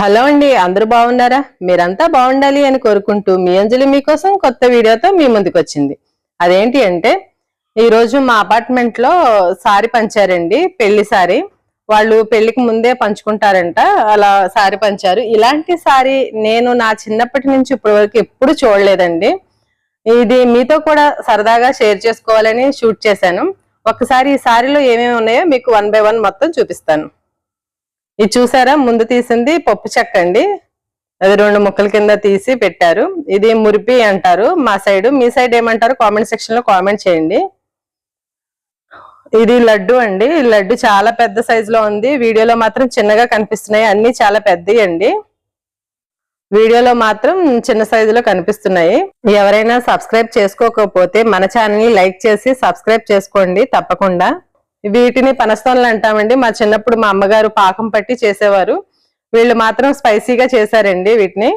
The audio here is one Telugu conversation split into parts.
హలో అండి అందరూ బాగున్నారా? మీరంతా బాగుండాలి అని కోరుకుంటూ మీ అంజలి మీకోసం కొత్త వీడియోతో మీ ముందుకు వచ్చింది అదేంటి అంటే ఈరోజు మా అపార్ట్మెంట్లో సారీ పంచారండి పెళ్ళి సారీ. వాళ్ళు పెళ్ళికి ముందే పంచుకుంటారంట అలా సారీ పంచారు. ఇలాంటి సారీ నేను నా చిన్నప్పటి నుంచి ఇప్పటి వరకు ఎప్పుడు చూడలేదండి. ఇది మీతో కూడా సరదాగా షేర్ చేసుకోవాలని షూట్ చేశాను. ఒకసారి ఈ సారీలో ఏమేమి ఉన్నాయో మీకు వన్ బై వన్ మొత్తం చూపిస్తాను. ఇది చూసారా? ముందు తీసింది పప్పు చెక్క అండి. అది రెండు ముక్కల కింద తీసి పెట్టారు. ఇది మురిపి అంటారు మా సైడ్. మీ సైడ్ ఏమంటారు? కామెంట్ సెక్షన్లో కామెంట్ చేయండి. ఇది లడ్డు అండి. ఈ లడ్డు చాలా పెద్ద సైజులో ఉంది. వీడియోలో మాత్రం చిన్నగా కనిపిస్తున్నాయి. అన్ని చాలా పెద్దవి అండి. వీడియోలో మాత్రం చిన్న సైజులో కనిపిస్తున్నాయి. ఎవరైనా సబ్స్క్రైబ్ చేసుకోకపోతే మన ఛానల్ని లైక్ చేసి సబ్స్క్రైబ్ చేసుకోండి తప్పకుండా. వీటిని పనస్తోన్లు అంటామండి. మా చిన్నప్పుడు మా అమ్మగారు పాకం పట్టి చేసేవారు. వీళ్ళు మాత్రం స్పైసీగా చేశారండి వీటిని.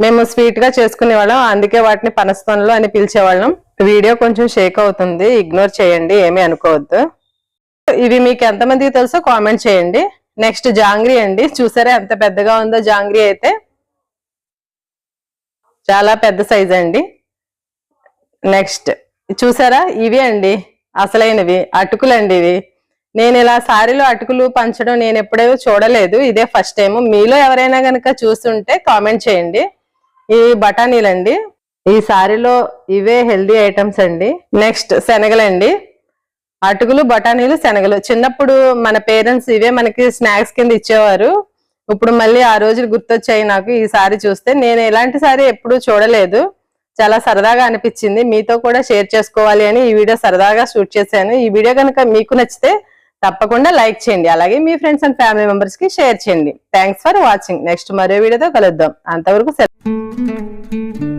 మేము స్వీట్గా చేసుకునేవాళ్ళం. అందుకే వాటిని పనస్తోన్లు అని పిలిచేవాళ్ళం. వీడియో కొంచెం షేక్ అవుతుంది. ఇగ్నోర్ చేయండి. ఏమీ అనుకోవద్దు. ఇవి మీకు ఎంతమందికి తెలుసో కామెంట్ చేయండి. నెక్స్ట్ జాంగ్రీ అండి. చూసారా ఎంత పెద్దగా ఉందో జాంగ్రీ అయితే. చాలా పెద్ద సైజ్ అండి. నెక్స్ట్ చూసారా? ఇవి అండి. అసలైనవి అటుకులండి ఇవి నేను ఇలా సారీలో అటుకులు పంచడం నేను ఎప్పుడూ చూడలేదు. ఇదే ఫస్ట్ టైం మీలో ఎవరైనా కనుక చూస్తుంటే కామెంట్ చేయండి. ఈ బఠానీలండి. ఈ సారీలో ఇవే హెల్దీ ఐటమ్స్ అండి. నెక్స్ట్ శనగలండి. అటుకులు బఠానీలు శనగలు. చిన్నప్పుడు మన పేరెంట్స్ ఇవే మనకి స్నాక్స్ కింద ఇచ్చేవారు. ఇప్పుడు మళ్ళీ ఆ రోజులు గుర్తొచ్చాయి నాకు ఈ సారీ చూస్తే. నేను ఎలాంటి సారీ ఎప్పుడూ చూడలేదు. చాలా సరదాగా అనిపించింది. మీతో కూడా షేర్ చేసుకోవాలి అని ఈ వీడియో సరదాగా షూట్ చేశాను. ఈ వీడియో కనుక మీకు నచ్చితే తప్పకుండా లైక్ చేయండి. అలాగే మీ ఫ్రెండ్స్ అండ్ ఫ్యామిలీ మెంబర్స్కి షేర్ చేయండి. థ్యాంక్స్ ఫర్ వాచింగ్ నెక్స్ట్ మరో వీడియోతో కలుద్దాం. అంతవరకు సెలవు.